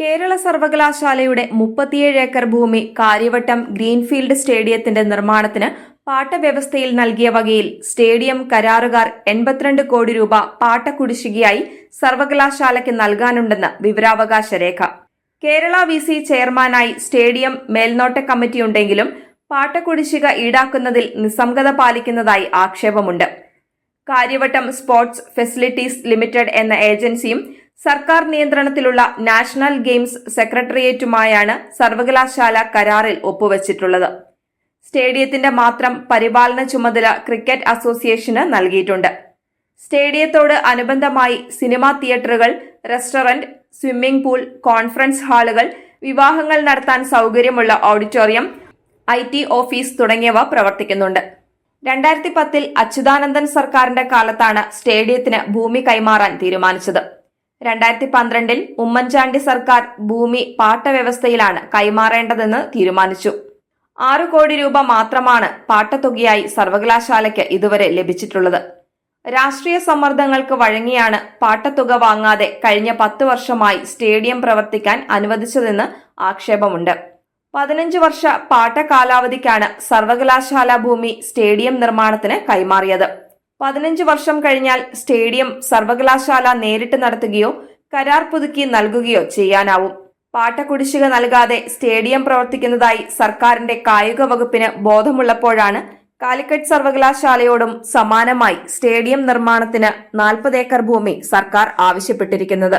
കേരള സർവകലാശാലയുടെ മുപ്പത്തിയേഴ് ഏക്കർ ഭൂമി കാര്യവട്ടം ഗ്രീൻഫീൽഡ് സ്റ്റേഡിയത്തിന്റെ നിർമ്മാണത്തിന് പാട്ടവ്യവസ്ഥയിൽ നൽകിയ വകയിൽ സ്റ്റേഡിയം കരാറുകാർ എൺപത്തിരണ്ട് കോടി രൂപ പാട്ടക്കുടിശ്ശികയായി സർവകലാശാലയ്ക്ക് നൽകാനുണ്ടെന്ന് വിവരാവകാശ രേഖ. കേരള വി സി ചെയർമാനായി സ്റ്റേഡിയം മേൽനോട്ട കമ്മിറ്റിയുണ്ടെങ്കിലും പാട്ടക്കുടിശ്ശിക ഈടാക്കുന്നതിൽ നിസ്സംഗത പാലിക്കുന്നതായി ആക്ഷേപമുണ്ട്. കാര്യവട്ടം സ്പോർട്സ് ഫെസിലിറ്റീസ് ലിമിറ്റഡ് എന്ന ഏജൻസിയും സർക്കാർ നിയന്ത്രണത്തിലുള്ള നാഷണൽ ഗെയിംസ് സെക്രട്ടേറിയറ്റുമായാണ് സർവകലാശാല കരാറിൽ ഒപ്പുവച്ചിട്ടുള്ളത്. സ്റ്റേഡിയത്തിന്റെ മാത്രം പരിപാലന ചുമതല ക്രിക്കറ്റ് അസോസിയേഷന് നൽകിയിട്ടുണ്ട്. സ്റ്റേഡിയത്തോട് അനുബന്ധമായി സിനിമാ തിയേറ്ററുകൾ റെസ്റ്റോറന്റ് സ്വിമ്മിംഗ് പൂൾ കോൺഫറൻസ് ഹാളുകൾ വിവാഹങ്ങൾ നടത്താൻ സൗകര്യമുള്ള ഓഡിറ്റോറിയം ഐ ടി ഓഫീസ് തുടങ്ങിയവ പ്രവർത്തിക്കുന്നുണ്ട്. രണ്ടായിരത്തി പത്തിൽ അച്യുതാനന്ദൻ സർക്കാരിന്റെ കാലത്താണ് സ്റ്റേഡിയത്തിന് ഭൂമി കൈമാറാൻ തീരുമാനിച്ചത്. രണ്ടായിരത്തി പന്ത്രണ്ടിൽ ഉമ്മൻചാണ്ടി സർക്കാർ ഭൂമി പാട്ടവ്യവസ്ഥയിലാണ് കൈമാറേണ്ടതെന്ന് തീരുമാനിച്ചു. ആറു കോടി രൂപ മാത്രമാണ് പാട്ടത്തുകയായി സർവകലാശാലയ്ക്ക് ഇതുവരെ ലഭിച്ചിട്ടുള്ളത്. രാഷ്ട്രീയ സമ്മർദ്ദങ്ങൾക്ക് വഴങ്ങിയാണ് പാട്ടത്തുക വാങ്ങാതെ കഴിഞ്ഞ പത്ത് വർഷമായി സ്റ്റേഡിയം പ്രവർത്തിക്കാൻ അനുവദിച്ചതെന്ന് ആക്ഷേപമുണ്ട്. പതിനഞ്ച് വർഷ പാട്ട കാലാവധിക്കാണ് സർവകലാശാല ഭൂമി സ്റ്റേഡിയം നിർമ്മാണത്തിന് കൈമാറിയത്. പതിനഞ്ച് വർഷം കഴിഞ്ഞാൽ സ്റ്റേഡിയം സർവകലാശാല നേരിട്ട് നടത്തുകയോ കരാർ പുതുക്കി നൽകുകയോ ചെയ്യാനാവും. പാട്ടക്കുടിശ്ശിക നൽകാതെ സ്റ്റേഡിയം പ്രവർത്തിക്കുന്നതായി സർക്കാരിന്റെ കായിക വകുപ്പിന് ബോധമുള്ളപ്പോഴാണ് കാലിക്കറ്റ് സർവകലാശാലയോടും സമാനമായി സ്റ്റേഡിയം നിർമ്മാണത്തിന് നാൽപ്പത് ഏക്കർ ഭൂമി സർക്കാർ ആവശ്യപ്പെട്ടിരിക്കുന്നത്.